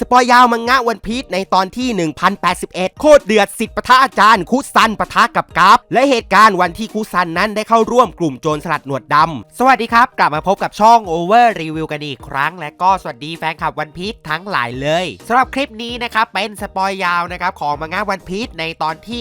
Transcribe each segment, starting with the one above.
สปอยยาวมังงะวันพีชในตอนที่ 1081 โคตรเดือดสิทธิ์ปะทะอาจารย์คุซันปะทะกับกราฟและเหตุการณ์วันที่คุซันนั้นได้เข้าร่วมกลุ่มโจรสลัดหนวดดำ สวัสดีครับ กลับมาพบกับช่อง Over Review กันอีกครั้ง และก็สวัสดีแฟนคลับวันพีชทั้งหลายเลยสำหรับคลิปนี้นะครับเป็นสปอยยาวนะครับของมังงะวันพีชในตอนที่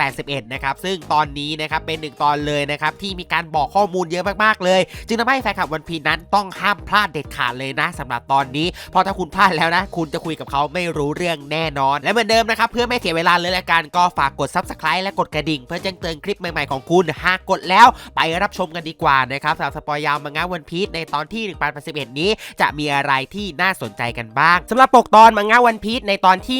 1081 นะครับซึ่งตอนนี้นะครับเป็นหนึ่งตอนเลยนะครับที่มีการบอกข้อมูลเยอะมากๆเลย จึงทำให้แฟนคลับวันพีชนั้นต้องห้ามพลาดเด็ดขาดเลยนะสำหรับตอนนี้เพราะถ้าคุณพลาดแล้วนะคุณจะคุยกับเขาไม่รู้เรื่องแน่นอน และเหมือนเดิมนะครับเพื่อไม่เสียเวลาเลยละกันก็ฝากกด subscribe และกดกระดิ่ง เพื่อแจ้งเตือนคลิปใหม่ๆของคุณ หากกดแล้วไปรับชมกันดีกว่านะครับสำหรับสปอยยาวมังงะวันพีชในตอนที่1081 นี้จะมีอะไรที่น่าสนใจกันบ้างสำหรับปกตอนมังงะวันพีชในตอนที่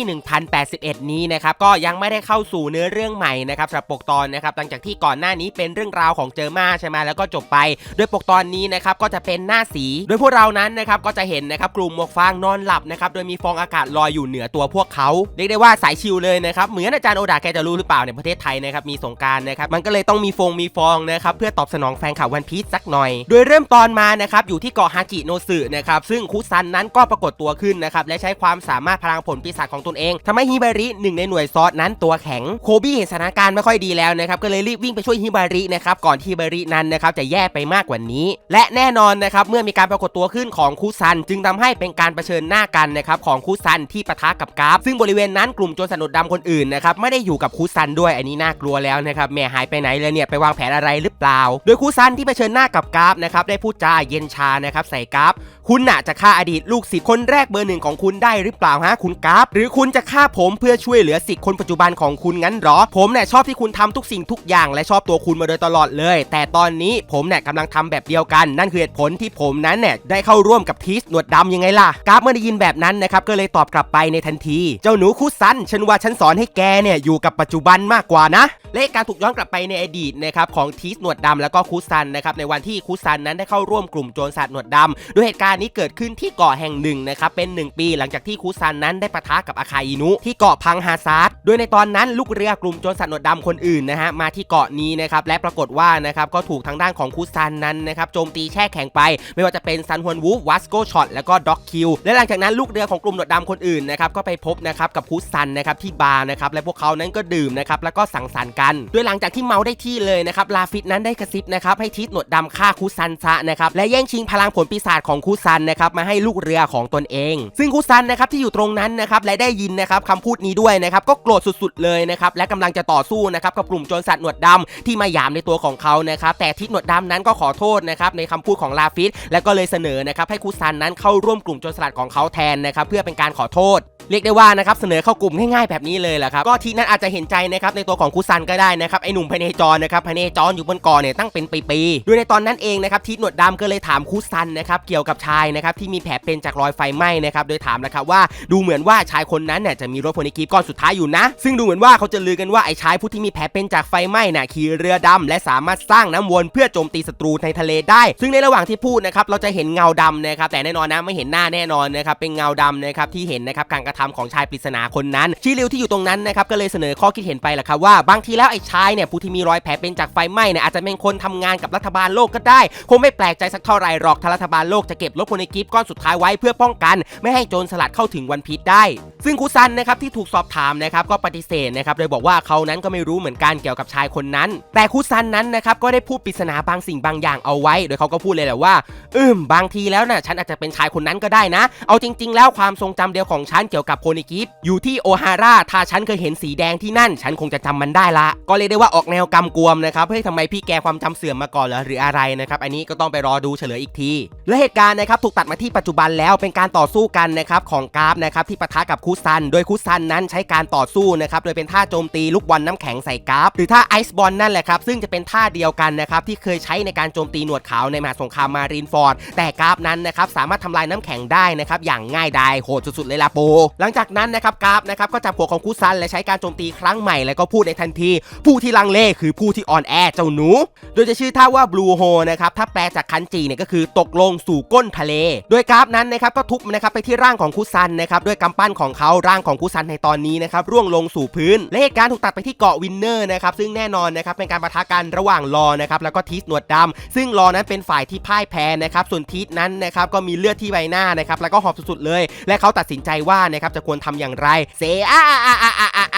1081 นี้นะครับก็ยังไม่ได้เข้าสู่เนื้อเรื่องใหม่นะครับสำหรับปกตอนนะครับหลังจากที่ก่อนหน้านี้เป็นเรื่องราวของเจอมาใช่ไหมแล้วก็จบไป โดยปกตอนนี้นะครับก็จะเป็นหน้าสี โดยพวกเรานั้นนะครับก็จะเห็นนะครับกลุ่มหมวกฟางนอนหลับนะครับโดยมีฟองอากาศลอยอยู่เหนือตัวพวกเขาเรียกได้ว่าสายชิลเลยนะครับเหมือนอาจารย์โอดาแกจะรู้หรือเปล่าในประเทศไทยนะครับมีสงการนะครับมันก็เลยต้องมีฟงมีฟองนะครับเพื่อตอบสนองแฟนข่าววันพีชสักหน่อย โดยเริ่มตอนมานะครับอยู่ที่เกาะฮาจิโนสึนะครับซึ่งคุซันนั้นก็ปรากฏตัวขึ้นนะครับและใช้ความสามารถพลังผลปีศาจของตนเองทำให้ฮิบาริหนึ่งในหน่วยซอสนั้นตัวแข็งโคบี้เห็นสถานการณ์ไม่ค่อยดีแล้วนะครับก็เลยรีบวิ่งไปช่วยฮิบารินะครับก่อนที่ฮิบารินั้นนะครับจะแย่ไปมากกว่านี้ และแน่นอนนะครับเมื่อมีการปรากฏตัวขึ้นของคุซัน จึงทำให้เป็นการเผชิญหน้ากันนะครับของคุซันที่ปะทะกับกราฟ ซึ่งบริเวณนั้นกลุ่มโจรสนุดดำคนอื่นนะครับไม่ได้อยู่กับคูซันด้วยอันนี้น่ากลัวแล้วนะครับแม่หายไปไหนเลยเนี่ยไปวางแผนอะไรหรือเปล่า โดยคูซันที่เผชิญหน้ากับกราฟนะครับได้พูดจาเย็นชานะครับใส่กราฟ คุณน่ะจะฆ่าอดีตลูกศิษย์คนแรกเบอร์หนึ่งของคุณได้หรือเปล่าฮะคุณกราฟหรือคุณจะฆ่าผมเพื่อช่วยเหลือศิษย์คนปัจจุบันของคุณงั้นหรอ ผมเนี่ยชอบที่คุณทำทุกสิ่งทุกอย่างและชอบตัวคุณมาโดยตลอดเลย แต่ตอนนี้ผมเนี่ยกำลังทำแบบเดียวกัน นั่นคือเหตุผลที่ผมนั้นเนี่ยได้เข้าร่วมกับทีสหนวดดำยังไงล่ะกราฟเมื่อได้ยินแบบนั้นนะครับก็เลยตอบกลับไปในทันที เจ้าหนูคุซันฉันว่าฉันสอนให้แกเนี่ยอยู่กับปัจจุบันมากกว่านะและการถูกย้อนกลับไปในอดีตนะครับของทีสหนวดดำแล้วก็คุซันนะครับในวันที่คุซันนั้นได้เข้าร่วมกลุ่มโจรสลัดหนวดดำโดยเหตุการณนี้เกิดขึ้นที่เกาะแห่งหนึ่งนะครับเป็น 1 ปีหลังจากที่คุซันนั้นได้ปะทะกับอาคาอินุที่เกาะพังฮาซาร์ดโดยในตอนนั้นลูกเรือกลุ่มโจรสลัดหนวดดำคนอื่นนะฮะมาที่เกาะนี้นะครับและปรากฏว่านะครับก็ถูกทางด้านของคุซันนั้นนะครับโจมตีแช่แข็งไป ไม่ว่าจะเป็นซันฮวนวูฟวัสโกช็อตแล้วก็ด็อกคิวและหลังจากนั้นลูกเรือของกลุ่มหนวดดำคนอื่นนะครับก็ไปพบนะครับกับคุซันนะครับที่บาร์นะครับและพวกเขานั้นก็ดื่มนะครับแล้วก็สังสรรค์กัน โดยหลังจากที่เมาได้ที่เลยนะครับลาฟิตนั้นได้กระซิบนะครับให้ทิศหนวดดำฆ่าคุซันซะนะครับและแย่งชิงพลังผลปีศาจของคุซันนะครับมาให้ลูกเรือของตนเอง ซึ่งคุซันนะครับที่อยู่ตรงนั้นนะครับและได้ยินนะครับคำพูดนี้ด้วยนะครับก็โกรธสุดๆเลยนะครับและกำลังจะต่อสู้นะครับกับกลุ่มโจรสัตว์หนวดดำที่มาหยามในตัวของเขานะครับแต่ทิศหนวดดำนั้นก็ขอโทษนะครับในคำพูดของลาฟิตและก็เลยเสนอนะครับให้คุซันนั้นเข้าร่วมกลุ่มโจรสลัดของเขาแทนนะครับเพื่อเป็นการขอโทษเรียกได้ว่านะครับเสนอเข้ากลุ่มง่ายๆแบบนี้เลยแหละครับก็ทีนั้นอาจจะเห็นใจนะครับในตัวของคุซันก็ได้นะครับไอหนุ่มพเนจรนะครับพเนจรอยู่บนเกาะเนี่ยตั้งเป็นปีๆโดยในตอนนั้นเองนะครับทิศหนวดดำก็เลยถามคุซันนะครับเกี่ยวกับชายนะครับที่มีแผลเป็นจากรอยไฟไหม้นะครับโดยถามนะครับว่าดูเหมือนว่าชายคนนั้นเนี่ยจะมีรถโพนิกีก้อนสุดท้ายอยู่นะ ซึ่งดูเหมือนว่าเขาจะลือกันว่าไอ้ชายผู้ที่มีแผลเป็นจากไฟไหม้น่ะขี่เรือดำและสามารถสร้างน้ำวนเพื่อโจมตีศัตรูในทะเลได้ ซึ่งในระหว่างที่พูดนะครับเราจะเห็นเงาดำนะครับแต่แน่นอนนะไม่เห็นหน้าแน่นอนนะครับเป็นเงาดำนะครับที่เห็นนะครับการกระทำของชายปริศนาคนนั้นชิริวที่อยู่ตรงนั้นนะครับก็เลยเสนอข้อคิดเห็นไปแหละครับว่าบางทีแล้วไอ้ชายเนี่ยผู้ที่มีรอยแผลเป็นจากไฟไหม้เนี่ยอาจจะเป็นคนทำงานกับรัฐบาลโลกก็ได้ คงไม่แปลกใจสักเท่าไหร่หรอกถ้ารัฐบาลโลกจะเก็บรถโพนิกิฟก้อนสุดท้ายไว้เพื่อป้องกัน ไม่ให้โจรสลัดเข้าถึงวันพีชได้ ซึ่งคุซันนะครับที่ถูกสอบถามนะครับก็ปฏิเสธนะครับโดยบอกว่าเขานั้นก็ไม่รู้เหมือนกันเกี่ยวกับชายคนนั้น แต่คุซันนั้นนะครับก็ได้พูดปริศนาบางสิ่งบางอย่างเอาไว้ โดยเขาก็พูดเลยแหละว่าอืมบางทีแล้วน่ะฉันอาจจะเป็นชายคนนั้นก็ได้นะ เอาจริง ๆ แล้วความทรงจำเดียวของฉันเกี่ยวกับโพนิกิฟอยู่ที่โอฮาร่าถ้าฉันเคยเห็นสีแดงที่นั่น ฉันคงจะจำมันได้ละ ก็เรียได้ว่าออกแนวกำกวมนะครับเฮ้ยทำไมพี่แกความจำเสื่อมมาก่อนเหรอหรืออะไรนะครับอันนี้ก็ต้องไปรอดูเฉลยอีกทีและเหตุการณ์นะครับถูกตัดมาที่ปัจจุบันแล้วเป็นการต่อสู้กันนะครับของกราฟนะครับที่ปะทะกับคุซัน โดยคุซันนั้นใช้การต่อสู้นะครับโดยเป็นท่าโจมตีลูกบอลน้ำแข็งใส่กราฟหรือท่าไอซ์บอลนั่นแหละครับซึ่งจะเป็นท่าเดียวกันนะครับที่เคยใช้ในการโจมตีหนวดขาวในมหาสงครามมารีนฟอร์ดแต่กราฟนั้นนะครับสามารถทำลายน้ำแข็งได้นะครับอย่างง่ายดายโหดสุดๆเลยล่ะโป หลังจากนั้นนะครับกราฟนะครับก็จับหัวของคุซันและใช้การโจมตีครั้งใหม่แล้วก็พูดในทันที ผู้ที่ลังเลคือผู้ที่อ่อนแอเจ้าหนู โดยจะชื่อท่าว่า Blue Hole นะครับถ้าแปลจากคันจีเนี่ยก็คือตกลงสู่ก้นะเล โดยกราฟนั้นนะครับก็ทุบนะครับไปที่ร่างของคุซันนะครับด้วยกำปั้นของเขาร่างของคุซันในตอนนี้นะครับร่วงลงสู่พื้นและเหตุการณ์ถูกตัดไปที่เกาะวินเนอร์นะครับซึ่งแน่นอนนะครับเป็นการประทะกันระหว่างลอนะครับแล้วก็ทีสหนวดดำ ซึ่งลอนั้นเป็นฝ่ายที่พ่ายแพ้นะครับส่วนทีสนั้นนะครับก็มีเลือดที่ใบหน้านะครับแล้วก็หอบสุดๆเลย และเขาตัดสินใจว่านะครับจะควรทำอย่างไรเซอาอาอาอาอา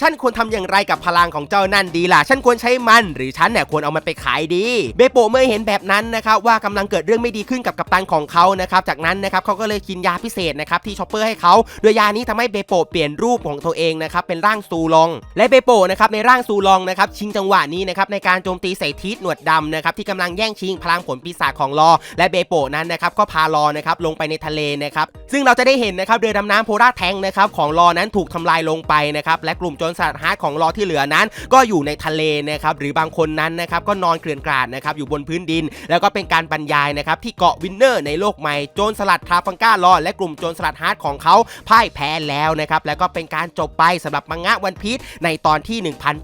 ฉันควรทำอย่างไรกับพลังของเจ้านั่นดีล่ะ ฉันควรใช้มัน หรือฉันเนี่ยควรเอามันไปขายดี เบโปะเมื่อเห็นแบบนั้นนะครับว่ากำลังเกิดเรื่องไม่ดีขึ้นกับกัปตันของเขานะครับจากนั้นนะครับเขาก็เลยกินยาพิเศษนะครับที่ชอปเปอร์ให้เขาโดยยานี้ทำให้เบโปะเปลี่ยนรูปของตัวเองนะครับเป็นร่างซูลอง และเบโปะนะครับในร่างซูลองนะครับชิงจังหวะนี้นะครับในการโจมตีใส่ทีสหนวดดำนะครับที่กำลังแย่งชิงพลังผลปีศาจของลอ และเบโปะนั้นนะครับก็พาลอนะครับลงไปในทะเลนะครับซึ่งเราจะได้เห็นนะครับเรือดำน้ำโพราแทงนะครับของลอนั้นถูกทำลายลงไปนะครับและกลุ่มโจรสลัดฮาร์ดของลอที่เหลือนั้น ก็อยู่ในทะเลนะครับหรือบางคนนั้นนะครับก็นอนเกลื่อนกลาดนะครับอยู่บนพื้นดิน แล้วก็เป็นการบรรยายนะครับที่เกาะวินเนอร์ในโลกใหม่โจรสลัดทราฟังก้าลอและกลุ่มโจรสลัดฮาร์ดของเขาพ่ายแพ้แล้วนะครับแล้วก็เป็นการจบไปสำหรับมังงะวันพีชในตอนที่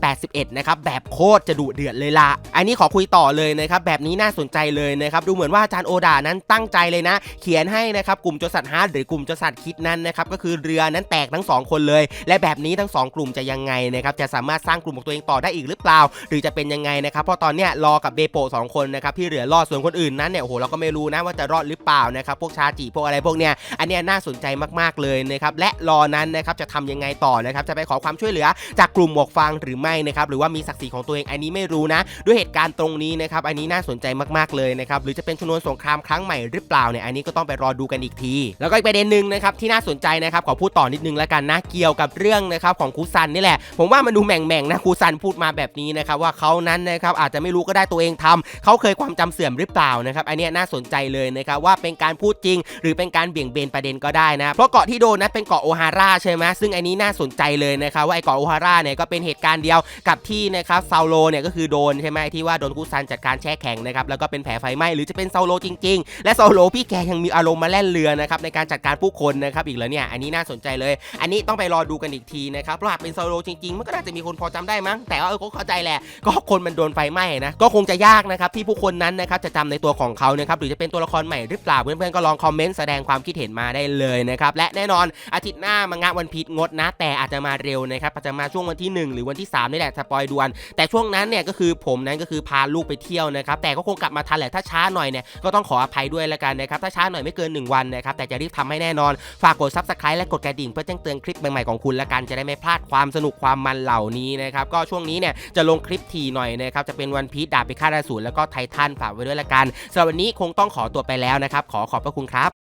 1081นะครับแบบโคตรจะดุเดือดเลยละอันนี้ขอคุยต่อเลยนะครับแบบนี้น่าสนใจเลยนะครับดูเหมือนว่าอาจารย์โอดานั้นตั้งใจเลยนะ เขียนให้นะครับกลุ่มโจรสลัดฮาร์ดหรือกลุ่มโจรสลัดคิดนั้นนะครับก็คือเรือนั้นแตกทั้งสองคนเลย และแบบนี้ทั้งสองกลุ่มจะยังไงนะครับจะสามารถสร้างกลุ่มของตัวเองต่อได้อีกหรือเปล่า หรือจะเป็นยังไงนะครับเพราะตอนเนี้ยรอกับเบโปสองคนนะครับที่เหลือรอดส่วนคนอื่นนั้นเนี่ยโอ้โหเราก็ไม่รู้นะว่าจะรอดหรือเปล่านะครับพวกชาจิพวกอะไรพวกเนี้ยอันเนี้ยน่าสนใจมากๆเลยนะครับและรอนั้นนะครับจะทำยังไงต่อนะครับจะไปขอความช่วยเหลือจากกลุ่มหมวกฟางหรือไม่นะครับหรือว่ามีศักดิ์ศรีของตัวเองอันนี้ไม่รู้นะ ด้วยเหตุการณ์ตรงนี้นะครับอันนี้น่าสนใจมากๆเลยนะครับหรือจะเป็นชนวนสงครามครั้งใหม่หรือเปล่าเนี่ยอันนี้ก็ต้องไปรอดูกันอีกที แล้วก็อีกประเด็นหนึ่งนะครับที่น่าสนใจนะครับขอพูดต่อนิดนึงแล้วกันนะเกี่ยวกับเรื่องนะครับของคูซันนี่แหละ ผมว่ามันดูแหม่งๆนะครูซันพูดมาแบบนี้นะครับว่าเขานั้นนะครับอาจจะไม่รู้ก็ได้ตัวเองทำเขาเคยความจำเสื่อมหรือเปล่านะครับอันนี้น่าสนใจเลยนะครับว่าเป็นการพูดจริง หรือเป็นการเบี่ยงเบนประเด็นก็ได้นะเพราะเกาะที่โดนนั้นเป็นเกาะโอฮาร่าใช่ไหมซึ่งอันนี้น่าสนใจเลยนะครับว่าไอเกาะโอฮาร่าเนี่ยก็เป็นเหตุการณ์เดียวกับที่นะครับซาโลเนี่ยก็คือโดนใช่ไหมที่ว่าโดนคูซันจัดการแช่แข็งนะครับแล้วก็เป็นแผลไฟไหม้หรือจะเป็นซาโลจริง ๆ และซาโลพี่แกยังมีอารมณ์มาแล่นเรือนะครับในการจัดการผู้คนนะครับอีกแล้วเนี่ยอันนี้น่าสนใจเลย อันนี้ต้องไปรอดูกันอีกทีนะครับเพราะหากเป็นซาโลจริงๆ มันก็น่าจะมีคนพอจำได้มั้ง แต่ว่าเออก็เข้าใจแหละ ก็คนมันโดนไฟไหม้นะ ก็คงจะยากนะครับที่ผู้คนนั้นนะครับจะจำในตัวของเขานะครับหรือจะเป็นตัวละครใหม่หรือเปล่าเพื่อนๆก็ลองคอมเมนต์แสดงความคิดเห็นมาได้เลยนะครับ และแน่นอนอาทิตย์หน้ามังงะวันพีชงดนะ แต่อาจจะมาเร็วนะครับอาจจะมาช่วงวันที่ 1 หรือวันที่3นี่แหละสปอยด่วน แต่ช่วงนั้นเนี่ยก็คือผมนั้นก็คือพาลูกไปเที่ยวนะครับแต่ก็คงกลับมาทันแหละถ้าช้าหน่อยเนี่ยก็ต้องขออภัยด้วยแล้วกันนะครับถ้าช้าหน่อยไม่เกิน 1 วันนะครับแต่จะรีบทำให้แน่นอนฝากกด subscribe และกดกระดิ่งเพื่อแจ้งเตือนคลิปใหม่ๆของคุณละกันจะได้ไม่พลาดความสนุกความมันเหล่านี้นะครับก็ช่วงนี้เนี่ยจะลงคลิปทีหน่อยนะครับจะเป็นวันพีชดาบพิฆาตอสูรแล้วก็ไททันฝากไว้ด้วยละกันสำหรับวันนี้คงต้องขอตัวไปแล้วนะครับขอขอบพระคุณครับ